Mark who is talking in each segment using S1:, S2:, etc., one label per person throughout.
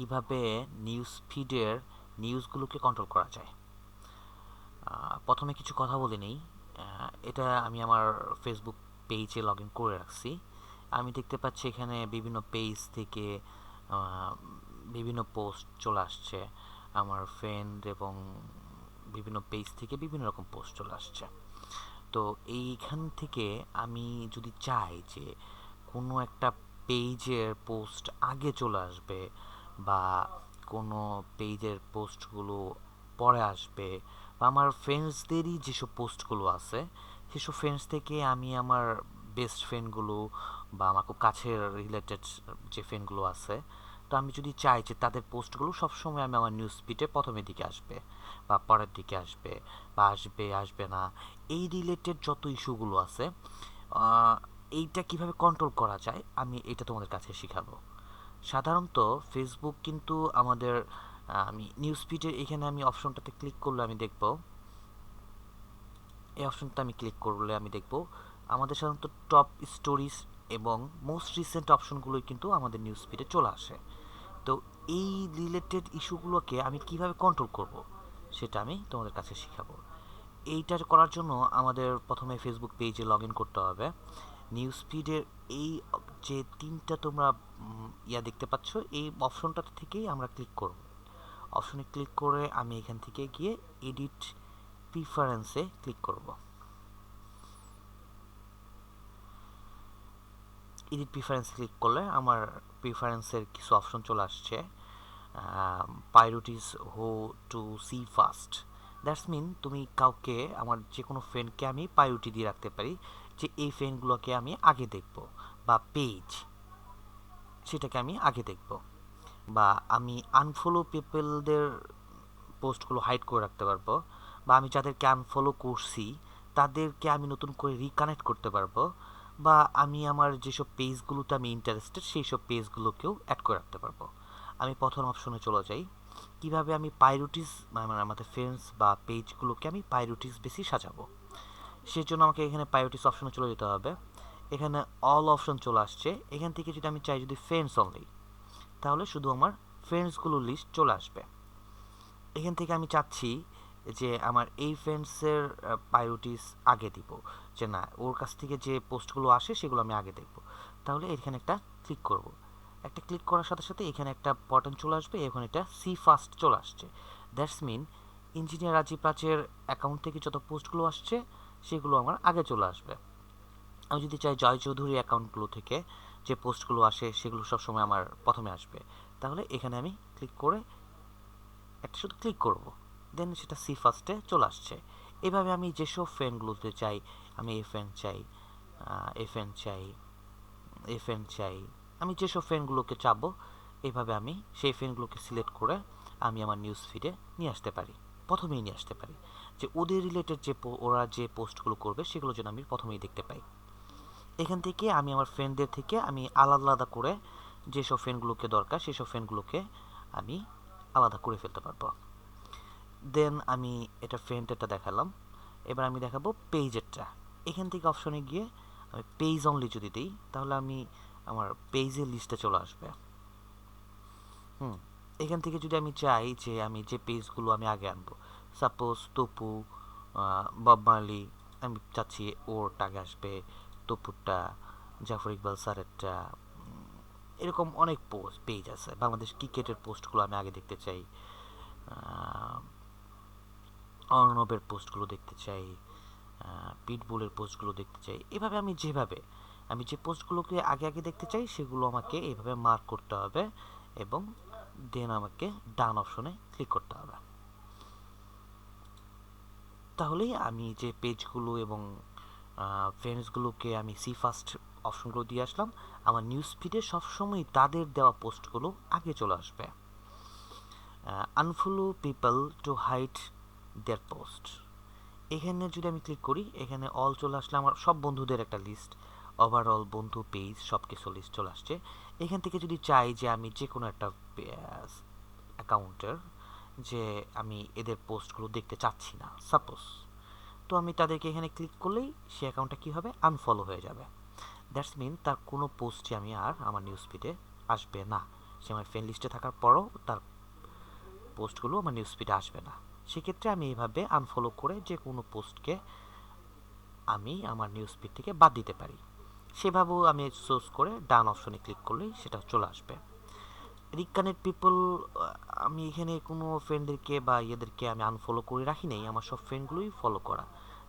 S1: কীভাবে news ফিডের নিউজগুলোকে control করা যায়। প্রথমে কিছু কথা বলে নেই। এটা আমি আমার ফেসবুক পেজে লগ ইন করে রাখছি। আমি দেখতে পাচ্ছি এখানে বিভিন্ন পেজ থেকে বিভিন্ন পোস্ট চলে আসছে। আমার ফ্রেন্ড এবং বিভিন্ন পেজ থেকে বিভিন্ন রকম পোস্ট চলে আসছে। তো এইখান থেকে আমি যদি চাই যে কোনো একটা পেজের পোস্ট আগে চলে আসবে বা কোনো পেজের পোস্টগুলো পরে আসবে বা আমার ফ্রেন্ডসদেরই যেসব পোস্টগুলো আছে, সেসব ফ্রেন্ডস থেকে আমি আমার বেস্ট ফ্রেন্ডগুলো বা আমার খুব কাছের রিলেটেড যে ফ্রেন্ডগুলো আছে, তো আমি যদি চাই যে তাদের পোস্টগুলো সবসময় আমি আমার নিউজ ফিডে প্রথমের দিকে আসবে বা পরের দিকে আসবে বা আসবে আসবে না। এই রিলেটেড যত ইস্যুগুলো আছে এইটা কীভাবে কন্ট্রোল করা যায়, আমি এটা তোমাদের কাছে শেখাবো। সাধারণত ফেসবুক কিন্তু আমাদের আমি নিউজ ফিডের এখানে আমি অপশনটাতে ক্লিক করলে আমি দেখব। এই অপশনটা আমি ক্লিক করলে আমি দেখব। আমাদের সাধারণত টপ স্টোরিজ এবং মোস্ট রিসেন্ট অপশনগুলোই কিন্তু আমাদের নিউজ ফিডে চলে আসে। তো এই রিলেটেড ইস্যুগুলোকে আমি কীভাবে কন্ট্রোল করব সেটা আমি তোমাদের কাছে শেখাবো। এইটা করার জন্য আমাদের প্রথমে ফেসবুক পেজে লগ ইন করতে হবে। নিউজ ফিডের এই যে তিনটা তোমরা ইয়া দেখতে পাচ্ছ, এই অপশনটা থেকেই আমরা ক্লিক করব। অপশনে ক্লিক করে আমি এখান থেকে গিয়ে এডিট প্রিফারেন্সে ক্লিক করব। এডিট প্রিফারেন্স ক্লিক করলে আমার প্রিফারেন্সের কিছু অপশন চলে আসছে। Prioritize who to see first that's mean তুমি কাউকে, আমার যে কোনো ফ্রেন্ডকে আমি প্রায়োরিটি দিয়ে রাখতে পারি, যে এই ফ্রেন্ডগুলোকে আমি আগে দেখব। বা পেজ, সেটাকে আমি আগে দেখব বা আমি আনফলো পিপলদের পোস্টগুলো হাইড করে রাখতে পারব বা আমি যাদেরকে আনফলো করছি, তাদেরকে আমি নতুন করে রিকানেক্ট করতে পারব বা আমি আমার যেসব পেজগুলোতে আমি ইন্টারেস্টেড সেই সব পেজগুলোকেও অ্যাড করে রাখতে পারব। আমি প্রথম অপশনে চলে যাই। কীভাবে আমি পাইরোটিস মানে আমাদের ফ্রেন্ডস বা পেজগুলোকে আমি পাইরোটিস বেশি সাজাবো? সেই জন্য আমাকে এখানে পাইরোটিস অপশনে চলে যেতে হবে। এখানে অল অপশন চলে আসছে। এখান থেকে যদি আমি চাই যদি ফ্রেন্ডস অনলি তাহলে শুধু আমার ফ্রেন্ডসগুলোর লিস্ট চলে আসবে। এখান থেকে আমি চাচ্ছি যে আমার এই ফ্রেন্ডসের প্রায়োরিটিস আগে দিব। যে না, ওর কাছ থেকে যে পোস্টগুলো আসে সেগুলো আমি আগে দেখব। তাহলে এখানে একটা ক্লিক করব। একটা ক্লিক করার সাথে সাথে এখানে একটা বটন চলে আসবে, এখন একটা সি ফাস্ট চলে আসছে। দ্যাটস মিন ইঞ্জিনিয়ার রাজীব প্রাচের অ্যাকাউন্ট থেকে যত পোস্টগুলো আসছে, সেগুলো আমার আগে চলে আসবে। আমি যদি চাই জয় চৌধুরী অ্যাকাউন্টগুলো থেকে যে পোস্টগুলো আসে, সেগুলো সবসময় আমার প্রথমে আসবে। তাহলে এখানে আমি ক্লিক করে একটা শুধু ক্লিক করব। দেন সেটা সি ফার্স্টে চলে আসছে। এভাবে আমি যেসব ফ্রেন্ডগুলোতে চাই, আমি এ ফ্রেন্ড চাই এ ফ্রেন্ড চাই এ ফ্রেন্ড চাই, আমি যেসব ফ্রেন্ডগুলোকে চাবো, এভাবে আমি সেই ফ্রেন্ডগুলোকে সিলেক্ট করে আমি আমার নিউজ ফিডে নিয়ে আসতে পারি। প্রথমেই নিয়ে আসতে পারি। যে ওদের রিলেটেড যে ওরা যে পোস্টগুলো করবে, সেগুলো যেন আমি প্রথমেই দেখতে পাই। এখান থেকে আমি আমার ফ্রেন্ডদের থেকে আমি আলাদা আলাদা করে যেসব ফ্রেন্ডগুলোকে দরকার সেসব ফ্রেন্ডগুলোকে আমি আলাদা করে ফেলতে পারব। দেন আমি এটা ফ্রেন্ডেরটা দেখালাম। এবার আমি দেখাবো পেজেরটা এখান থেকে অপশনে গিয়ে আমি পেজ অনলি যদি দিই তাহলে আমি আমার পেজের লিস্টে চলে আসবে। হুম এখান থেকে যদি আমি চাই যে আমি যে পেজগুলো আমি আগে আনব সাপোজ তপু আহ, বব আমি চাচ্ছি ওরটা আগে আসবে তপুরটা, জাফর ইকবাল স্যারেরটা এরকম অনেক পোস্ট পেজ আছে। বাংলাদেশ ক্রিকেটের পোস্টগুলো আমি আগে দেখতে চাই। অর্ণবের পোস্টগুলো দেখতে চাই। পিটবুলের পোস্টগুলো দেখতে চাই। এভাবে আমি যেভাবে, আমি যে পোস্টগুলোকে আগে আগে দেখতে চাই, সেগুলো আমাকে এইভাবে মার্ক করতে হবে এবং দেন আমাকে ডান অপশনে ক্লিক করতে হবে। তাহলেই আমি যে পেজগুলো এবং ফ্রেন্ডসগুলোকে আমি সি ফার্স্ট অপশনগুলো দিয়ে আসলাম। আমার নিউজ ফিডে সবসময় তাদের দেওয়া পোস্টগুলো আগে চলে আসবে। Unfollow people to hide their post এখানে যদি আমি ক্লিক করি, এখানে অল চলে আসলে আমার সব বন্ধুদের একটা লিস্ট ওভারঅল বন্ধু পেজ সব কিছু লিস্ট চলে আসছে। এখান থেকে যদি চাই যে আমি যে কোনো একটা অ্যাকাউন্টের যে আমি এদের পোস্টগুলো দেখতে চাচ্ছি না। সাপোজ তো আমি তাদেরকে এখানে ক্লিক করলেই সে অ্যাকাউন্টটা কী হবে? আনফলো হয়ে যাবে। দ্যাটস মিন তার কোনো পোস্টই আমি আর আমার নিউজ ফিডে আসবে না। সে আমার ফ্রেন্ড লিস্টে থাকার পরও তার পোস্টগুলো আমার নিউজ ফিডে আসবে না। সেক্ষেত্রে আমি এইভাবে আনফলো করে যে কোনো পোস্টকে আমি আমার নিউজ ফিড থেকে বাদ দিতে পারি। সেভাবেও আমি সোর্স করে ডান অপশনে ক্লিক করলেই সেটা চলে আসবে। রিকানেক্ট পিপল আমি এখানে কোনো ফ্রেন্ডদেরকে বা ইয়েদেরকে আমি আনফলো করে রাখি নাই। আমার সব ফ্রেন্ডগুলোই ফলো করা।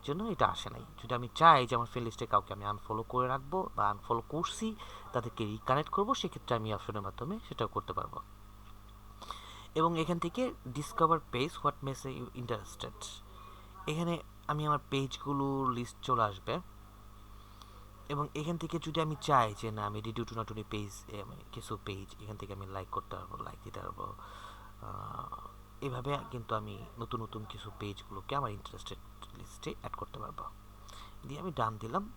S1: জন্য এটা আসে নাই। যদি আমি চাই যে আমার ফ্রেন্ড লিস্টে কাউকে আমি আনফলো করে রাখব বা আনফলো করছি, তাদেরকে রিকানেক্ট করব, সেক্ষেত্রে আমি অপশনের মাধ্যমে সেটাও করতে পারব। এবং এখান থেকে discover page what mess you interested এখানে আমি আমার পেজগুলোর লিস্ট চলে আসবে। এবং এখান থেকে যদি আমি চাই যে না, আমি রেডিও টু নটুনি পেজ কিছু পেজ এখান থেকে আমি লাইক করতে পারব লাইক দিতে পারব এভাবে কিন্তু আমি নতুন নতুন কিছু পেজগুলোকে আমার ইন্টারেস্টেড লিস্টে অ্যাড করতে পারব। দিয়ে আমি ডান দিলাম,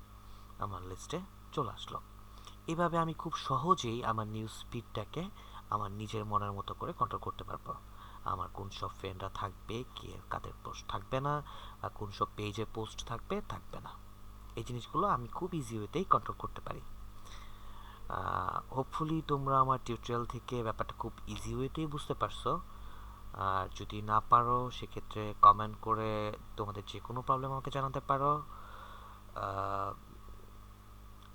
S1: আমার লিস্টে চলে আসলো। এভাবে আমি খুব সহজেই আমার নিউজ স্পিডটাকে আমার নিজের মনের মতো করে কন্ট্রোল করতে পারব। আমার কোন সব ফ্রেন্ডরা থাকবে, কে, কাদের পোস্ট থাকবে না বা কোন সব পেজে পোস্ট থাকবে থাকবে না। এই জিনিসগুলো আমি খুব ইজি ওয়েতেই কন্ট্রোল করতে পারি। হোপফুলি তোমরা আমার টিউটোরিয়াল থেকে ব্যাপারটা খুব ইজি ওয়েতেই বুঝতে পারছ। আর যদি না পারো, সেক্ষেত্রে কমেন্ট করে তোমাদের যে কোনো প্রবলেম আমাকে জানাতে পারো।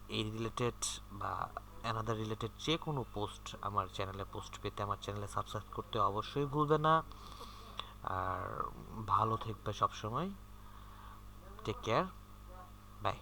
S1: এই রিলেটেড বা অ্যানাদার রিলেটেড যে কোনো পোস্ট আমার চ্যানেলে পোস্ট পেতে আমার চ্যানেলে সাবস্ক্রাইব করতে অবশ্যই ভুলবে না। আর ভালো থাকবে সবসময়। Take care bye